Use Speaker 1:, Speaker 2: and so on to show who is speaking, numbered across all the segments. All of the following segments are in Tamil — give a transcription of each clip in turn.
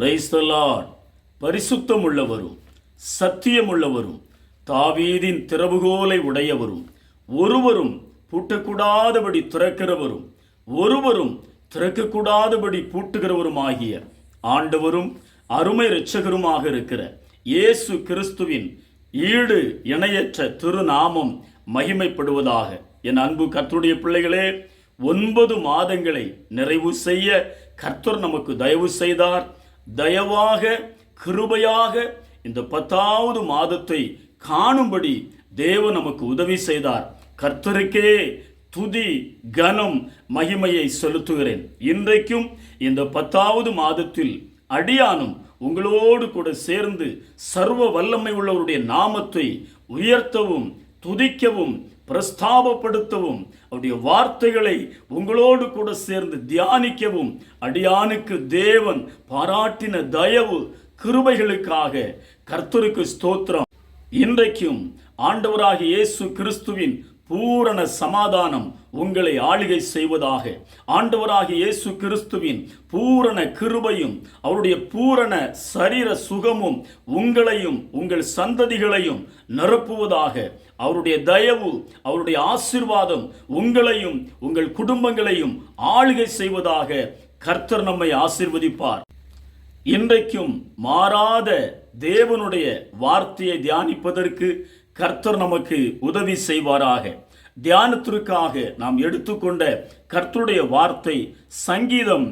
Speaker 1: பிரைஸ்தலாட் பரிசுத்தம் உள்ளவரும் சத்தியமுள்ளவரும் தாவீதின் திறவுகோலை உடையவரும் ஒருவரும் பூட்டக்கூடாதபடி திறக்கிறவரும் ஒருவரும் திறக்கக்கூடாதபடி பூட்டுகிறவருமாகிய ஆண்டவரும் அருமை இரட்சகருமாக இருக்கிற இயேசு கிறிஸ்துவின் ஈடு இணையற்ற திருநாமம் மகிமைப்படுவதாக என் அன்பு கர்த்தருடைய பிள்ளைகளே ஒன்பது மாதங்களை நிறைவு செய்ய கர்த்தர் நமக்கு தயவு செய்தார். தயவாக கிருபையாக இந்த பத்தாவது மாதத்தை காணும்படி தேவன் நமக்கு உதவி செய்தார். கர்த்தருக்கே துதி கனம் மகிமையை செலுத்துகிறேன். இன்றைக்கும் இந்த பத்தாவது மாதத்தில் அடியானும் உங்களோடு கூட சேர்ந்து சர்வ வல்லமை உள்ளவருடைய நாமத்தை உயர்த்தவும் துதிக்கவும் பிரஸ்தாபப்படுத்தவும் அவருடைய வார்த்தைகளை உங்களோடு கூட சேர்ந்து தியானிக்கவும் அடியானுக்கு தேவன் பாராட்டின தயவு கிருபைகளுக்காக கர்த்தருக்கு ஸ்தோத்திரம். இன்றைக்கும் ஆண்டவராகிய இயேசு கிறிஸ்துவின் பூரண சமாதானம் உங்களை ஆளுகை செய்வதாக ஆண்டவராகிய இயேசு கிறிஸ்துவின் பூரண கிருபையும் அவருடைய பூரண சரீர சுகமும் உங்களையும் உங்கள் சந்ததிகளையும் நிரப்புவதாக அவருடைய தயவு அவருடைய ஆசிர்வாதம் உங்களையும் உங்கள் குடும்பங்களையும் ஆளுகை செய்வதாக கர்த்தர் நம்மை ஆசிர்வதிப்பார். இன்றைக்கும் மாறாத தேவனுடைய வார்த்தையை தியானிப்பதற்கு கர்த்தர் நமக்கு உதவி செய்வாராக. தியானத்திற்காக நாம் எடுத்துக்கொண்ட கர்த்தருடைய வார்த்தை சங்கீதம்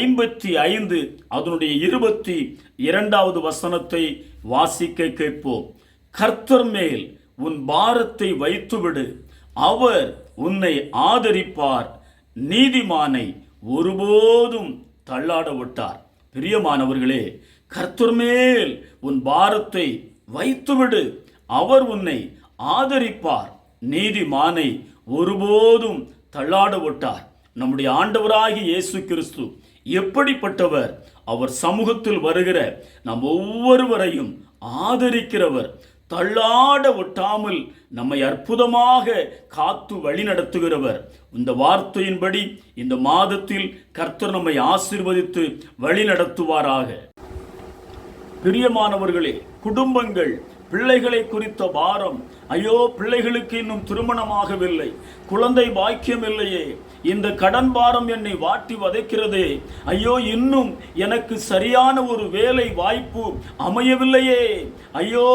Speaker 1: ஐம்பத்தி ஐந்து அதனுடைய இருபத்தி இரண்டாவது வசனத்தை வாசிக்க கேட்போம். கர்த்தர் மேல் உன் பாரத்தை வைத்துவிடு. அவர் உன்னை ஆதரிப்பார். நீதிமானை ஒருபோதும் தள்ளாட விட்டார் பிரியமானவர்களே கர்த்தர் மேல் உன் பாரத்தை வைத்துவிடு. அவர் உன்னை ஆதரிப்பார். நீதிமானை ஒருபோதும் தள்ளாட விட்டார் நம்முடைய ஆண்டவராகிய இயேசு கிறிஸ்து எப்படிப்பட்டவர்? அவர் சமூகத்தில் வருகிற நம் ஒவ்வொருவரையும் ஆதரிக்கிறவர். தள்ளாட ஒட்டாமல் நம்மை அற்புதமாக காத்து வழி நடத்துகிறவர். இந்த வார்த்தையின்படி இந்த மாதத்தில் கர்த்தர் நம்மை ஆசீர்வதித்து வழிநடத்துவாராக பிரியமானவர்களே குடும்பங்கள் பிள்ளைகளை குறித்த பாரம். ஐயோ பிள்ளைகளுக்கு இன்னும் திருமணமாகவில்லை. குழந்தை பாக்கியம் இல்லையே இந்த கடன் பாரம் என்னை வாட்டி வதைக்கிறதே. ஐயோ இன்னும் எனக்கு சரியான ஒரு வேலை வாய்ப்பு அமையவில்லையே. ஐயோ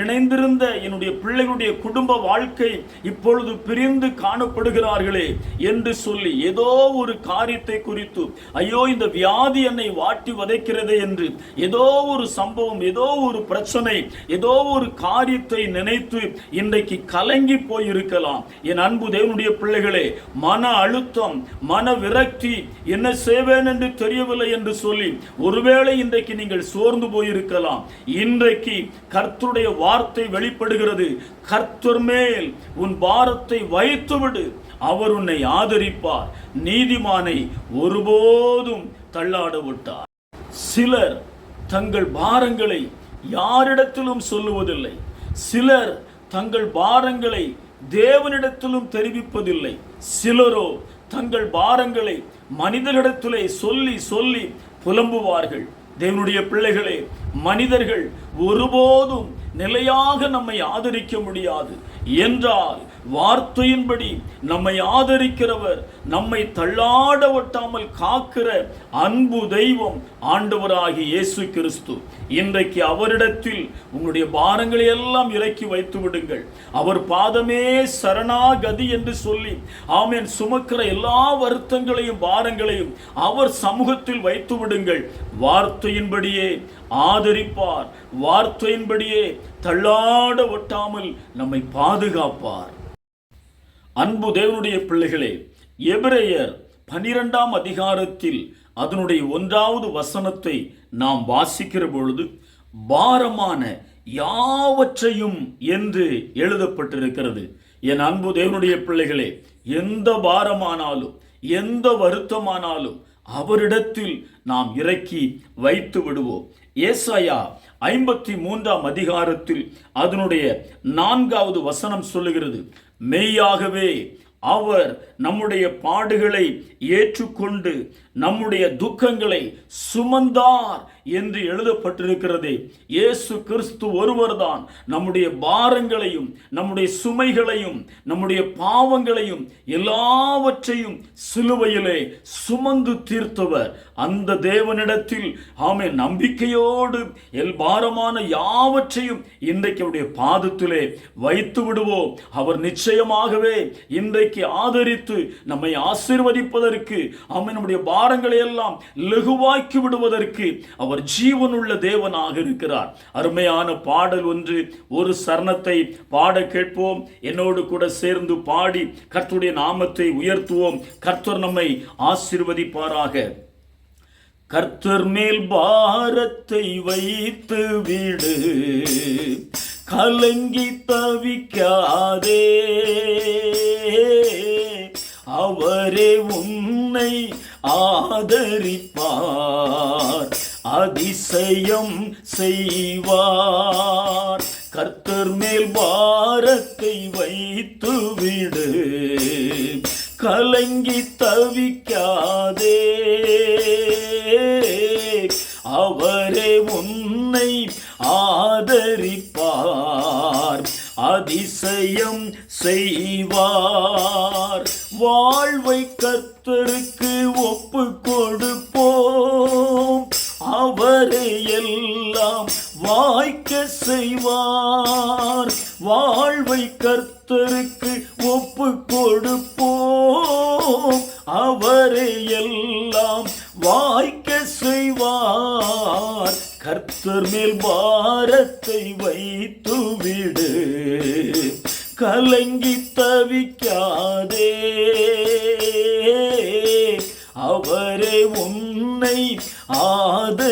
Speaker 1: இணைந்திருந்த என்னுடைய பிள்ளைகளுடைய குடும்ப வாழ்க்கை இப்பொழுது பிரிந்து காணப்படுகிறார்களே என்று சொல்லி ஏதோ ஒரு காரியத்தை குறித்து ஐயோ இந்த வியாதி என்னை வாட்டி வதைக்கிறதே என்று ஏதோ ஒரு சம்பவம் ஏதோ ஒரு பிரச்சனை ஏதோ ஒரு காரியத்தை நினைத்து இன்றைக்கு கலங்கி போயிருக்கலாம். என் அன்பு தேவனுடைய பிள்ளைகளே மன அழுத்தம் மன விரக்தி என்ன செய்வேன் என்று தெரியவில்லை என்று சொல்லி ஒருவேளை இன்றைக்கு நீங்கள் சோர்ந்து போயிருக்கலாம். இன்றைக்கு கர்த்தருடைய வார்த்தை வெளிப்படுகிறது. கர்த்தர் மேல் உன் பாரத்தை வைத்துவிடு. அவர் உன்னை ஆதரிப்பார். நீதிமானை ஒருபோதும் தள்ளாட விட்டார். சிலர் தங்கள் பாரங்களை யாரிடத்திலும் சொல்லுவதில்லை. சிலர் தங்கள் பாரங்களை தேவனிடத்திலும் தெரிவிப்பதில்லை. சிலரோ தங்கள் பாரங்களை மனிதரிடத்திலே சொல்லி சொல்லி புலம்புவார்கள். தேவனுடைய பிள்ளைகளே மனிதர்கள் ஒருபோதும் நிலையாக நம்மை ஆதரிக்க முடியாது. என்றால் வார்த்தையின்படி நம்மை ஆதரிக்கிறவர் நம்மை தள்ளாட ஒட்டாமல் காக்கிற அன்பு தெய்வம் ஆண்டவராகி இயேசு கிறிஸ்து. இன்றைக்கு அவரிடத்தில் உங்களுடைய பாரங்களை எல்லாம் இறக்கி வைத்து விடுங்கள். அவர் பாதமே சரணாகதி என்று சொல்லி ஆமேன் சுமக்கிற எல்லா வருத்தங்களையும் பாரங்களையும் அவர் சமூகத்தில் வைத்து விடுங்கள். வார்த்தையின்படியே ஆதரிப்பார். வார்த்தையின்படியே தள்ளாட ஒட்டாமல் நம்மை பாதுகாப்பார். அன்பு தேவனுடைய பிள்ளைகளே எபிரேயர் பனிரெண்டாம் அதிகாரத்தில் அதனுடைய ஒன்றாவது வசனத்தை நாம் வாசிக்கிற பொழுது பாரமான யாவற்றையும் என்று எழுதப்பட்டிருக்கிறது. என் அன்பு தேவனுடைய பிள்ளைகளே எந்த பாரமானாலும் எந்த வருத்தமானாலும் அவரிடத்தில் நாம் இறக்கி வைத்து விடுவோம். ஏசாயா ஐம்பத்தி மூன்றாம் அதிகாரத்தில் அதனுடைய நான்காவது வசனம் சொல்லுகிறது மெய்யாகவே அவர் நம்முடைய பாடுகளை ஏற்றுக்கொண்டு நம்முடைய துக்கங்களை சுமந்தார் என்று எழுதப்பட்டிருக்கிறது. இயேசு கிறிஸ்து ஒருவர்தான். நம்முடைய பாரங்களையும் நம்முடைய சுமைகளையும் நம்முடைய பாவங்களையும் எல்லாவற்றையும் சிலுவையிலே சுமந்து தீர்த்தவர். அந்த தேவனிடத்தில் ஆமே நம்பிக்கையோடு எல் பாரமான யாவற்றையும் இன்றைக்கு அவருடைய பாதத்திலே வைத்து விடுவோம். அவர் நிச்சயமாகவே இன்றைக்கு ஆதரித்து நம்மை ஆசிர்வதிப்பதற்கு ஆமை நம்முடைய பாரங்களை எல்லாம் லெகுவாக்கி விடுவதற்கு அவர் ஜீவனுள்ள தேவனாக இருக்கிறார். அருமையான பாடல் ஒன்று ஒரு சரணத்தை பாட கேட்போம். என்னோடு கூட சேர்ந்து பாடி கர்த்துடைய நாமத்தை உயர்த்துவோம். கர்த்தர் நம்மை ஆசிர்வதிப்பாராக. கர்த்தர் மேல் பாரத்தை வைத்து விடு கலங்கி தவிக்காதே. அவரே உன்னை ஆதரிப்பார் அதிசயம் செய்வார். கர்த்தர் மேல் பாரத்தை வைத்து விடு கலங்கி தவிக்காதே. அவரே உன்னை ஆதரிப்பார் அதிசயம் செய்வார். வாழ்வை கர்த்தருக்கு ஒப்பு கொடுப்போம். அவரே எல்லாம் வாய்க்க செய்வார். வாழ்வை கர்த்தருக்கு ஒப்பு கொடுப்போம். அவரே எல்லாம் வாய்க்க செய்வார். கர்த்தர் மேல் பாரத்தை வைத்து விடு கலங்கி தவிக்காதே. அவரே உன்னை ஆதரிப்பார்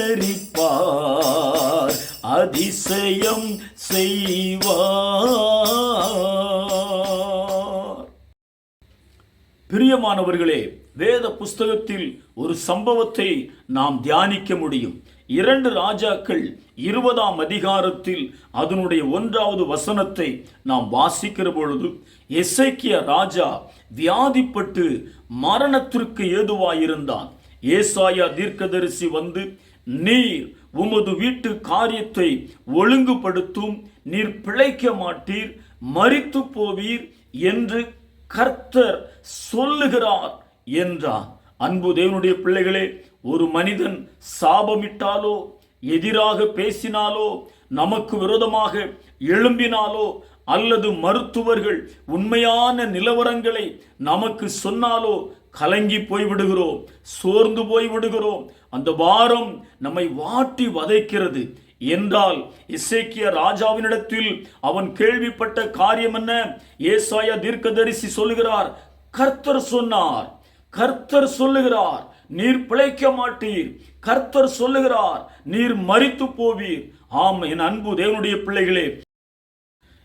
Speaker 1: அதிசயம் செய்வார். பிரியமானவர்களே வேத புஸ்தகத்தில் ஒரு சம்பவத்தை நாம் தியானிக்க முடியும். இரண்டு ராஜாக்கள் இருபதாம் அதிகாரத்தில் அதனுடைய ஒன்றாவது வசனத்தை நாம் வாசிக்கிற பொழுது எசைக்கிய ராஜா வியாதிப்பட்டு மரணத்திற்கு ஏதுவாயிருந்தான். ஏசாயா தீர்க்கதரிசி வந்து நீர் உமது வீட்டு காரியத்தை ஒழுங்குபடுத்தும் நீர் பிழைக்க மாட்டீர் மறித்து போவீர் என்று கர்த்தர் சொல்லுகிறார் என்றார் அன்பு தேவனுடைய பிள்ளைகளே ஒரு மனிதன் சாபமிட்டாலோ எதிராக பேசினாலோ நமக்கு விரோதமாக எழும்பினாலோ அல்லது மருத்துவர்கள் உண்மையான நிலவரங்களை நமக்கு சொன்னாலோ கலங்கி போய்விடுகிறோம் சோர்ந்து போய்விடுகிறோம். அந்த வாரம் நம்மை வாட்டி வதைக்கிறது. என்றால் இசைக்கிய ராஜாவினிடத்தில் அவன் கேள்விப்பட்ட காரியம் என்ன? ஏசாயா தீர்க்கதரிசி சொல்லுகிறார் கர்த்தர் சொன்னார் கர்த்தர் சொல்லுகிறார். நீர் பிழைக்க மாட்டீர். கர்த்தர் சொல்லுகிறார் நீர் மறித்து போவீர். ஆம் என் அன்பு தேவனுடைய பிள்ளைகளே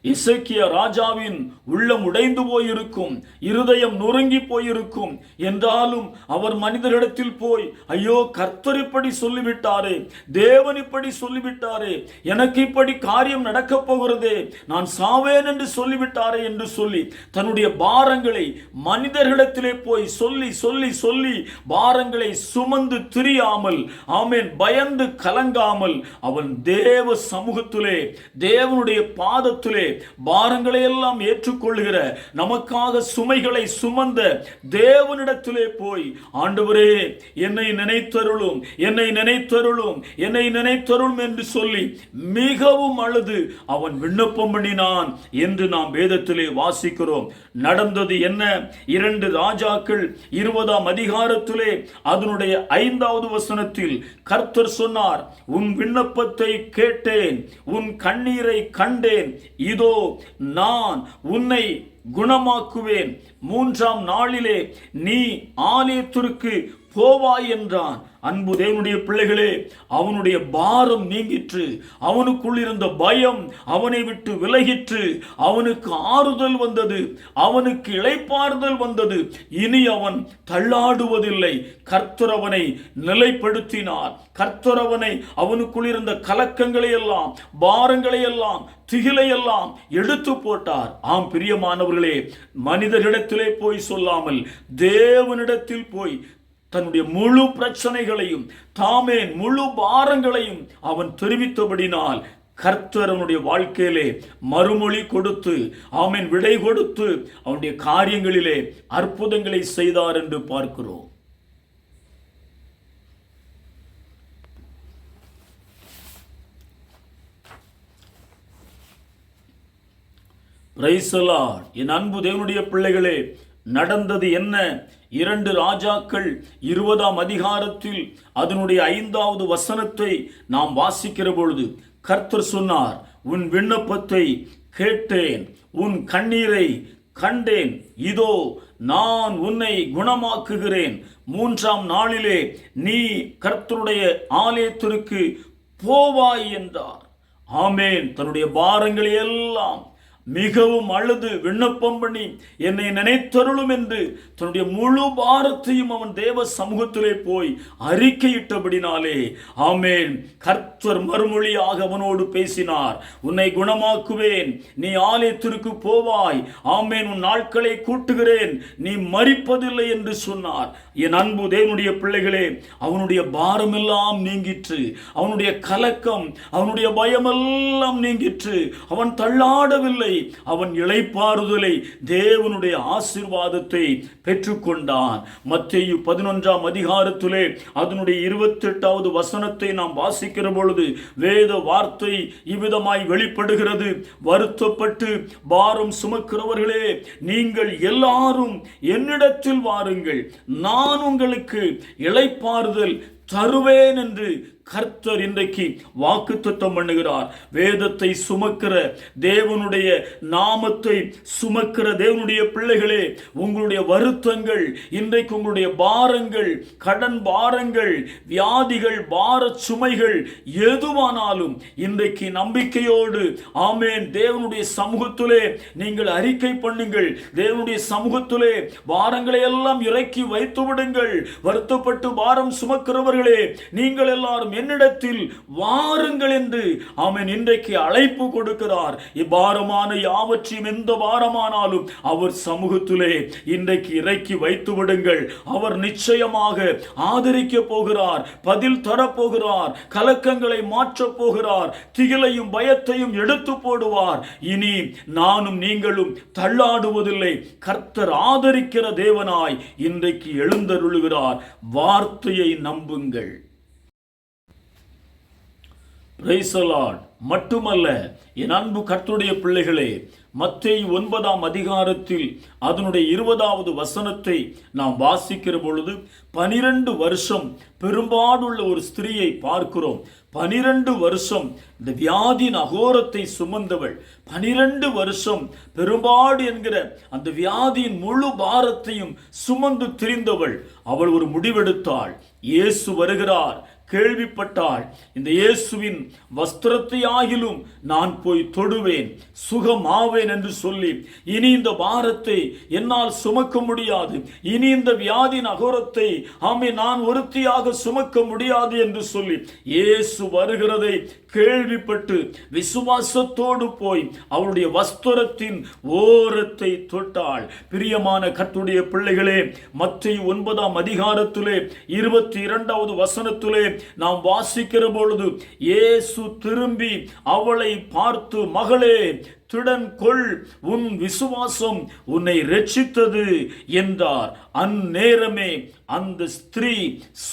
Speaker 1: இசைக்கிய ராஜாவின் உள்ளம் உடைந்து போயிருக்கும் இருதயம் நொறுங்கி போயிருக்கும். என்றாலும் அவர் மனிதரிடத்தில் போய் ஐயோ கர்த்தர் இப்படி சொல்லிவிட்டாரே தேவன் இப்படி சொல்லிவிட்டாரே எனக்கு இப்படி காரியம் நடக்கப் போகிறதே நான் சாவேன் என்று சொல்லிவிட்டாரே என்று சொல்லி தன்னுடைய பாரங்களை மனிதர்களிடத்திலே போய் சொல்லி சொல்லி சொல்லி பாரங்களை சுமந்து திரியாமல் ஆமேன் பயந்து கலங்காமல் அவன் தேவ சமூகத்திலே தேவனுடைய பாதத்திலே பாரங்களை எல்லாம் ஏற்றுக்கொள்கிற நமக்காக சுமைகளை சுமந்த தேவனிடத்திலே போய் ஆண்டவரே என்னை நினைத்தருளும் என்னை நினைத்தருளும் என்னை நினைத்தருளும் என்று சொல்லி மிகவும் அழுது அவன் விண்ணப்பம் பண்ணினான் என்று நாம் வேதத்திலே வாசிக்கிறோம். நடந்தது என்ன? இரண்டு ராஜாக்கள் இருபதாம் அதிகாரத்திலே அதனுடைய ஐந்தாவது வசனத்தில் கர்த்தர் சொன்னார் உன் விண்ணப்பத்தை கேட்டேன் உன் கண்ணீரை கண்டேன் இது நான் உன்னை குணமாக்குவேன். மூன்றாம் நாளிலே நீ ஆலயத்திற்கு போவாய் என்றான். அன்பு தேவனுடைய பிள்ளைகளே அவனுடைய பாரம் நீங்கிற்று. அவனுக்குள் இருந்த பயம் அவனை விட்டு விலகிற்று. அவனுக்கு ஆறுதல் வந்தது அவனுக்கு இழைப்பாறுதல் வந்தது. இனி அவன் தள்ளாடுவதில்லை. கர்த்தரவனை நிலைப்படுத்தினார். கர்த்தரவனை அவனுக்குள் இருந்த கலக்கங்களை எல்லாம் பாரங்களை எல்லாம் திகிலை எல்லாம் எடுத்து போட்டார். ஆம் பிரியமானவர்களே மனிதரிடத்திலே போய் சொல்லாமல் தேவனிடத்தில் போய் தன்னுடைய முழு பிரச்சனைகளையும் தாமே முழு பாரங்களையும் அவன் தெரிவித்தபடினால் கர்த்தர் அவனுடைய வாழ்க்கையிலே மறுமொழி கொடுத்து அவன் விடை கொடுத்து அவனுடைய காரியங்களிலே அற்புதங்களை செய்தார் என்று பார்க்கிறோம். என் அன்பு தேவனுடைய பிள்ளைகளே நடந்தது என்ன? இரண்டு ராஜாக்கள் இருபதாம் அதிகாரத்தில் அதனுடைய ஐந்தாவது வசனத்தை நாம் வாசிக்கிற பொழுது கர்த்தர் சொன்னார் உன் விண்ணப்பத்தை கேட்டேன் உன் கண்ணீரை கண்டேன். இதோ நான் உன்னை குணமாக்குகிறேன். மூன்றாம் நாளிலே நீ கர்த்தருடைய ஆலயத்திற்கு போவாய் என்றார். ஆமேன். தன்னுடைய பாரங்களை எல்லாம் மிகவும் அழுது விண்ணப்பம் பண்ணி என்னை நினைத்தருளும் என்று தன்னுடைய முழு பாரத்தையும் அவன் தேவ சமூகத்திலே போய் அறிக்கையிட்டபடினாலே ஆமேன். கர்த்தர் மறுமொழியாக அவனோடு பேசினார். உன்னை குணமாக்குவேன். நீ ஆலயத்திற்கு போவாய். ஆமேன். உன் நாட்களை கூட்டுகிறேன். நீ மறிப்பதில்லை என்று சொன்னார். என் அன்பு தேவனுடைய பிள்ளைகளே அவனுடைய பாரமெல்லாம் நீங்கிற்று. அவனுடைய கலக்கம் அவனுடைய பயமெல்லாம் நீங்கிற்று. அவன் தள்ளாடவில்லை. அவன் இளைப்பாறுதலை தேவனுடைய ஆசிர்வாதத்தை பெற்றுக்கொண்டான். மத்தேயு பதினொன்றாம் அதிகாரத்திலே அதனுடைய இருபத்தெட்டாவது வசனத்தை நாம் வாசிக்கிற பொழுது வேத வார்த்தை இவ்விதமாய் வெளிப்படுகிறது. வருத்தப்பட்டு பாரம் சுமக்கிறவர்களே நீங்கள் எல்லாரும் என்னிடத்தில் வாருங்கள். நான் உங்களுக்கு இளைப்பாறுதல் தருவேன் என்று கர்த்தர் இன்றைக்கு வாக்குத்தத்தம் பண்ணுகிறார். வேதத்தை சுமக்கிற தேவனுடைய நாமத்தை சுமக்கிற தேவனுடைய பிள்ளைகளே உங்களுடைய வருத்தங்கள் இன்றைக்கு உங்களுடைய பாரங்கள் கடன் பாரங்கள் வியாதிகள் பார சுமைகள் எதுவானாலும் இன்றைக்கு நம்பிக்கையோடு ஆமேன் தேவனுடைய சமூகத்திலே நீங்கள் அறிக்கை பண்ணுங்கள். தேவனுடைய சமூகத்திலே பாரங்களை எல்லாம் இறக்கி வைத்து விடுங்கள் வருத்தப்பட்டு பாரம் சுமக்கிறவர்களே நீங்கள் எல்லாரும் என்னிடத்தில் வாருங்கள் என்று அவன் இன்றைக்கு அழைப்பு கொடுக்கிறார். இப்பாரமான யாவற்றையும் எந்த பாரமானாலும் அவர் சமூகத்திலே இன்றைக்கு இறக்கி வைத்து விடுங்கள். அவர் நிச்சயமாக ஆதரிக்க போகிறார் பதில் தரப்போகிறார் கலக்கங்களை மாற்றப் போகிறார் திகிலையும் பயத்தையும் எடுத்து போடுவார். இனி நானும் நீங்களும் தள்ளாடுவதில்லை. கர்த்தர் ஆதரிக்கிற தேவனாய் இன்றைக்கு எழுந்தருளுகிறார். வார்த்தையை நம்புங்கள். பிரைசலாட் மட்டுமல்ல என் அன்பு கர்த்தருடைய பிள்ளைகளே மத்திய ஒன்பதாம் அதிகாரத்தில் அதனுடைய இருபதாவது வசனத்தை நாம் வாசிக்கிற பொழுது பனிரெண்டு வருஷம் பெரும்பாடுள்ள ஒரு ஸ்திரீயை பார்க்கிறோம். பனிரெண்டு வருஷம் இந்த வியாதியின் அகோரத்தை சுமந்தவள். பனிரெண்டு வருஷம் பெரும்பாடு என்கிற அந்த வியாதியின் முழு பாரத்தையும் சுமந்து திரிந்தவள். அவள் ஒரு முடிவெடுத்தாள். இயேசு வருகிறார். கேள்விப்பட்டாள் இந்த இயேசுவின் வஸ்திரத்தை ஆகிலும் நான் போய் தொடுவேன் சுகமாவேன் என்று சொல்லி இனி இந்த பாரத்தை என்னால் சுமக்க முடியாது இனி இந்த வியாதியின் அகோரத்தை ஆமை நான் ஒருத்தியாக சுமக்க முடியாது என்று சொல்லி இயேசு வருகிறதை கேள்விப்பட்டு விசுவாசத்தோடு போய் அவருடைய வஸ்திரத்தின் ஓரத்தை தொட்டாள். பிரியமான கத்துடைய பிள்ளைகளே மற்ற ஒன்பதாம் அதிகாரத்திலே இருபத்தி இரண்டாவது வசனத்திலே நாம் வாசிக்கிற பொழுது இயேசு திரும்பி அவளை பார்த்து மகளே திடன் கொள் உன் விசுவாசம் உன்னை ரட்சித்தது என்றார். அந்நேரமே அந்த ஸ்திரீ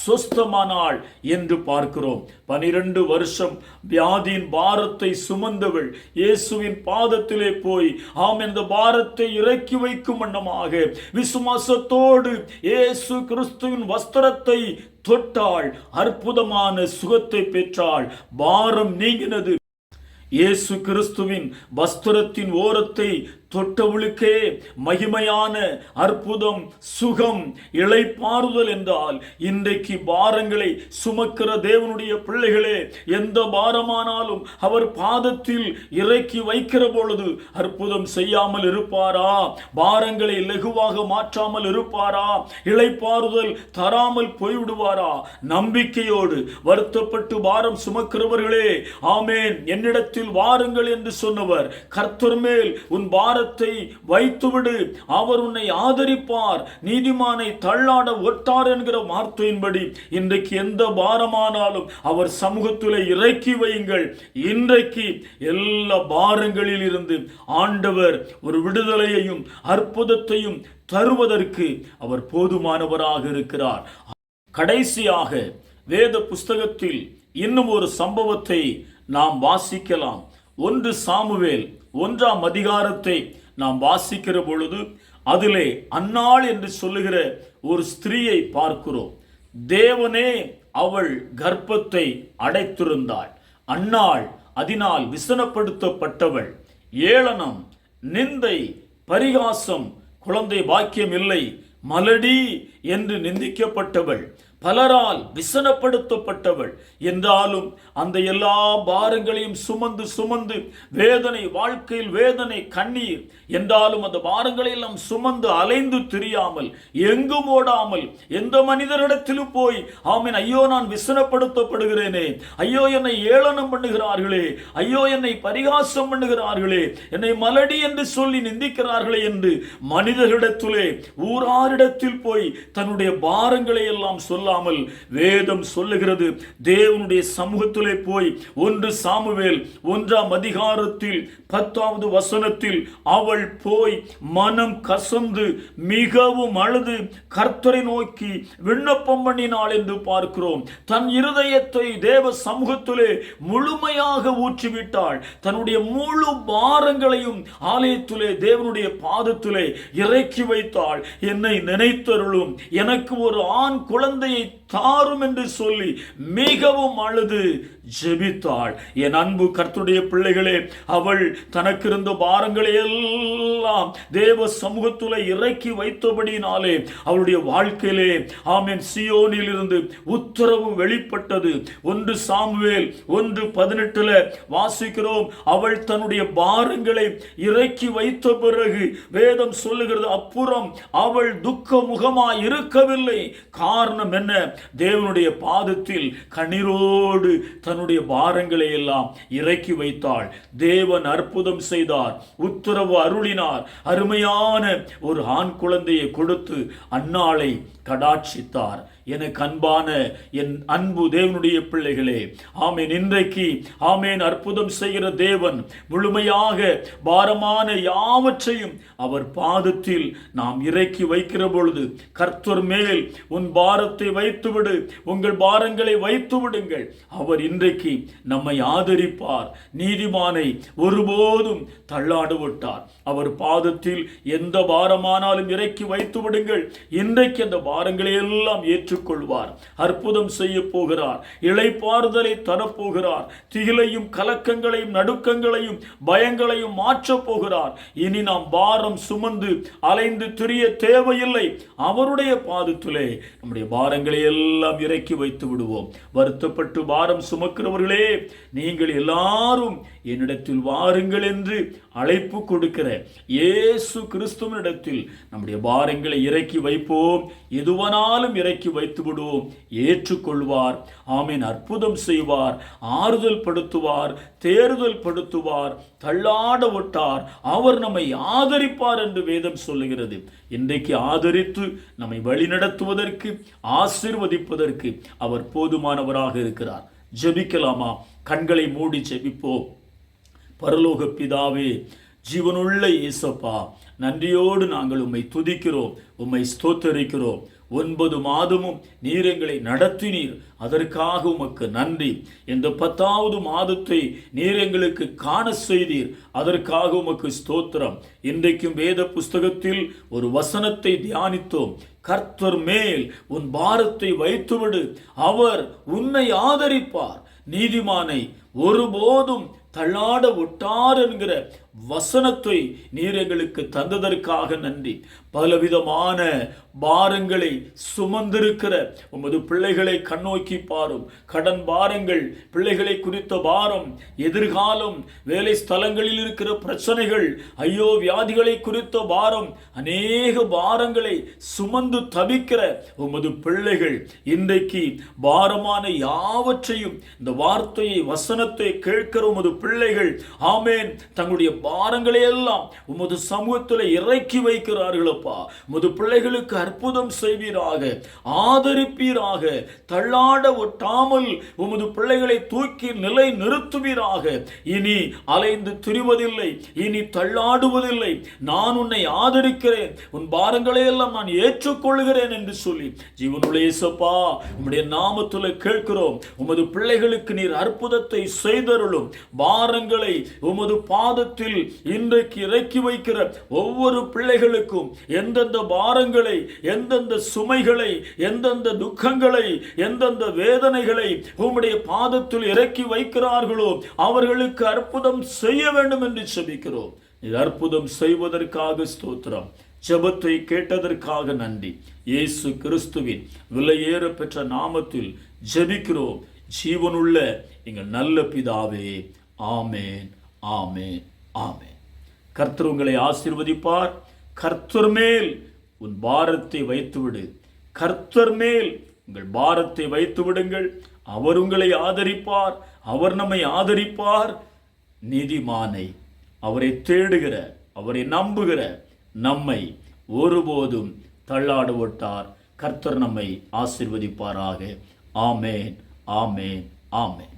Speaker 1: சொஸ்தமானாள் என்று பார்க்கிறோம். பனிரெண்டு வருஷம் வியாதியின் பாரத்தை சுமந்தவள் இயேசுவின் பாதத்திலே போய் ஆம் இந்த பாரத்தை இறக்கி வைக்கும் வண்ணமாக விசுவாசத்தோடு இயேசு கிறிஸ்துவின் வஸ்திரத்தை தொட்டாள். அற்புதமான சுகத்தை பெற்றாள். பாரம் நீங்கினது. இயேசு கிறிஸ்துவின் வஸ்திரத்தின் ஓரத்தை தொட்டவளுக்கே மகிமையான அற்புதம் சுகம் இழைப்பாறுதல் என்றால் இன்றைக்கு பாரங்களை சுமக்கிற தேவனுடைய பிள்ளைகளே எந்த பாரமானாலும் அவர் பாதத்தில் இறக்கி வைக்கிற பொழுது அற்புதம் செய்யாமல் இருப்பாரா? பாரங்களை லகுவாக மாற்றாமல் இருப்பாரா? இழைப்பாறுதல் தராமல் போய்விடுவாரா? நம்பிக்கையோடு வருத்தப்பட்டு பாரம் சுமக்கிறவர்களே ஆமேன். என்னிடத்தில் வாருங்கள் என்று சொன்னவர் கர்த்தர் மேல் உன் பாரத்தை வைத்துவிடு. அவர் உன்னை ஆதரிப்பார். நீதிமானை தள்ளாட ஒட்டார் என்கிற வார்த்தையின்படி இன்றைக்கு எந்த பாரமானாலும் அவர் சமூகத்தில் இறக்கி வையுங்கள். இன்றைக்கு எல்லா பாரங்களில் இருந்து ஆண்டவர் ஒரு விடுதலையையும் அற்புதத்தையும் தருவதற்கு அவர் போதுமானவராக இருக்கிறார். கடைசியாக வேத புஸ்தகத்தில் இன்னும் ஒரு சம்பவத்தை நாம் வாசிக்கலாம். ஒன்று சாமுவேல் ஒன்றாம் அதிகாரத்தை நாம் வாசிக்கிற பொழுது அதிலே அன்னாள் என்று சொல்லுகிற ஒரு ஸ்திரீயை பார்க்கிறோம். தேவனே அவள் கர்ப்பத்தை அடைத்திருந்தாள். அன்னாள் அதனால் விசனப்படுத்தப்பட்டவள். ஏளனம் நிந்தை பரிகாசம் குழந்தை பாக்கியம் இல்லை மலடி என்று நிந்திக்கப்பட்டவள். பலரால் விசனப்படுத்தப்பட்டவள். என்றாலும் அந்த எல்லா பாரங்களையும் சுமந்து சுமந்து வேதனை வாழ்க்கையில் வேதனை கண்ணீர் என்றாலும் அந்த பாரங்களை எல்லாம் சுமந்து அலைந்து திரியாமல் எங்கும் ஓடாமல் எந்த மனிதரிடத்திலும் போய் ஆமீன் ஐயோ நான் விசனப்படுத்தப்படுகிறேனே. ஐயோ என்னை ஏளனம் பண்ணுகிறார்களே. ஐயோ என்னை பரிகாசம் பண்ணுகிறார்களே. என்னை மலடி என்று சொல்லி நிந்திக்கிறார்களே என்று மனிதர்களிடத்திலே ஊராரிடத்தில் போய் தன்னுடைய பாரங்களை எல்லாம் போகாமல் வேதம் சொல்லுகிறது. தேவனுடைய சமூகத்திலே போய் ஒன்று சாமுவேல் ஒன்றாம் அதிகாரத்தில் பத்தாவது வசனத்தில் அவள் போய் மனம் கசந்து மிகவும் அழுது கர்த்தரை நோக்கி விண்ணப்பம் பண்ணினாள் என்று பார்க்கிறோம். தன் இருதயத்தை தேவ சமூகத்திலே முழுமையாக ஊற்றிவிட்டாள். தன்னுடைய முழு பாரங்களையும் ஆலயத்திலே தேவனுடைய பாதத்திலே இறக்கி வைத்தாள். என்னை நினைத்தருளும். எனக்கு ஒரு ஆண் குழந்தையை தாரும் என்று சொல்லி மிகவும் அழுது. ஜெபித்தாள். என் அன்பு கர்த்துடைய பிள்ளைகளே அவள் தனக்கு இருந்த பாரங்களை எல்லாம் தேவ சமூகத்துல இறக்கி வைத்தபடினாலே அவளுடைய வாழ்க்கையிலே ஆமீன் சியோனில் இருந்து உத்தரவு வெளிப்பட்டது. ஒன்று சாமுவேல் ஒன்று பதினெட்டுல வாசிக்கிறோம். அவள் தன்னுடைய பாரங்களை இறக்கி வைத்த பிறகு வேதம் சொல்லுகிறது அப்புறம் அவள் துக்க முகமாய் இருக்கவில்லை. காரணம் என்ன? தேவனுடைய பாதத்தில் கண்ணீரோடு தன்னுடைய பாரங்களை எல்லாம் இறக்கி வைத்தாள். தேவன் அற்புதம் செய்தார். உத்தரவு அருளினார். அருமையான ஒரு ஆண் குழந்தையை கொடுத்து அன்னாளை கடாட்சித்தார். எனக்கு அன்பான என் அன்பு தேவனுடைய பிள்ளைகளே ஆமேன். இன்றைக்கு ஆமேன் அற்புதம் செய்கிற தேவன் முழுமையாக பாரமான யாவற்றையும் அவர் பாதத்தில் நாம் இறக்கி வைக்கிற பொழுது கர்த்தர் மேல் உன் பாரத்தை வைத்துவிடு உங்கள் பாரங்களை வைத்து விடுங்கள். அவர் இன்றைக்கு நம்மை ஆதரிப்பார். நீதிமானை ஒருபோதும் தள்ளாடு விட்டார் அவர் பாதத்தில் எந்த பாரமானாலும் இறக்கி வைத்து விடுங்கள். இன்றைக்கு அந்த பாரங்களை எல்லாம் ஏற்றுக்கொள்வார். அற்புதம் செய்ய போகிறார். இழைப்பாறுதலை தரப்போகிறார். திகிலையும் கலக்கங்களையும் நடுக்கங்களையும் பயங்களையும் மாற்றப் போகிறார். இனி நாம் பாரம் சுமந்து அலைந்து திரிய தேவையில்லை. அவருடைய பாதத்திலே நம்முடைய பாரங்களை எல்லாம் இறக்கி வைத்து விடுவோம். வருத்தப்பட்டு பாரம் சுமக்கிறவர்களே நீங்கள் எல்லாரும் என்னிடத்தில் வாருங்கள் என்று அழைப்பு கொடுக்கிற இயேசு கிறிஸ்துவனிடத்தில் நம்முடைய பாரங்களை இறக்கி வைப்போம். எதுவனாலும் இறக்கி வைத்து விடுவோம் ஏற்றுக்கொள்வார். ஆமீன். அற்புதம் செய்வார். ஆறுதல் படுத்துவார். தேறுதல் படுத்துவார். தள்ளாட விட்டார் அவர் நம்மை ஆதரிப்பார் என்று வேதம் சொல்லுகிறது. இன்றைக்கு ஆதரித்து நம்மை வழிநடத்துவதற்கு ஆசிர்வதிப்பதற்கு அவர் போதுமானவராக இருக்கிறார். ஜெபிக்கலாமா? கண்களை மூடி ஜெபிப்போம். பரலோக பிதாவே ஜீவனுள்ள இயேசப்பா நன்றியோடு நாங்கள் உம்மை துதிக்கிறோம் உம்மை ஸ்தோத்தரிக்கிறோம். ஒன்பது மாதமும் நீர் எங்களை நடத்தினீர். அதற்காக உமக்கு நன்றி. இந்த பத்தாவது மாதத்தை நீர் எங்களுக்கு காண செய்தீர். அதற்காக உமக்கு ஸ்தோத்திரம். இன்றைக்கும் வேத புஸ்தகத்தில் ஒரு வசனத்தை தியானித்தோம். கர்த்தர் மேல் உன் பாரத்தை வைத்துவிடு. அவர் உன்னை ஆதரிப்பார். நீதிமானை ஒருபோதும் தள்ளாட ஒட்டார் என்கிற வசனத்தை நீர் எங்களுக்கு தந்ததற்காக நன்றி. பலவிதமான பாரங்களை சுமந்திருக்கிற உமது பிள்ளைகளை கண்ணோக்கி பாரும். கடன் பாரங்கள் பிள்ளைகளை குறித்த பாரம் எதிர்காலம் வேலை ஸ்தலங்களில் இருக்கிற பிரச்சனைகள் ஐயோ வியாதிகளை குறித்த பாரம் அநேக பாரங்களை சுமந்து தவிக்கிற உமது பிள்ளைகள் இன்றைக்கு பாரமான யாவற்றையும் இந்த வார்த்தையை வசன சத்தத்தை கேட்கிற உமது பிள்ளைகள் ஆமேன். தங்களுடைய பாரங்களை எல்லாம் உமது சமூகத்தில் இறக்கி வைக்கிறார்களப்பா. உமது பிள்ளைகளுக்கு அற்புதம் செய்வீராக ஆதரிப்பீராக தள்ளாட ஒட்டாமல் உமது பிள்ளைகளை தூக்கி நிலை நிறுத்துவீராக. இனி அலைந்து திரிவதில்லை இனி தள்ளாடுவதில்லை. நான் உன்னை ஆதரிக்கிறேன் உன் பாரங்களை எல்லாம் நான் ஏற்றுக்கொள்கிறேன் என்று சொல்லி ஜீவனுடைய இயேசப்பா உம்முடைய நாமத்தில் கேட்கிறோம். உமது பிள்ளைகளுக்கு நீர் அற்புதத்தை செய்தருளும். பாரங்களை உமது பாதத்தில் இன்றைக்கு இறக்கி வைக்கிற ஒவ்வொரு பிள்ளைகளுக்கும் எந்தெந்த பாரங்களை எந்தெந்த சுமைகளை எந்தெந்த துக்கங்களை எந்தெந்த வேதனைகளை உம்முடைய பாதத்தில் இறக்கி வைக்கிறார்களோ அவர்களுக்கு அற்புதம் செய்ய வேண்டும் என்று செபிக்கிறோம். இது அற்புதம் செய்வதற்காக ஸ்தோத்திரம். ஜெபத்தை கேட்டதற்காக நன்றி. இயேசு கிறிஸ்துவின் விலையேற பெற்ற நாமத்தில் ஜபிக்கிறோம். ஜீவனுள்ள எங்கள் நல்ல பிதாவே ஆமேன் ஆமேன் ஆமேன். கர்த்தர் உங்களை ஆசீர்வதிப்பார். கர்த்தர் மேல் உன் பாரத்தை வைத்துவிடு. கர்த்தர் மேல் உங்கள் பாரத்தை வைத்து விடுங்கள் அவர் உங்களை ஆதரிப்பார். அவர் நம்மை ஆதரிப்பார். நீதிமானை அவரை தேடுகிற அவரை நம்புகிற நம்மை ஒருபோதும் தள்ளாடுவிட்டார். கர்த்தர் நம்மை ஆசிர்வதிப்பாராக. ஆமேன் ஆமேன் ஆமேன்.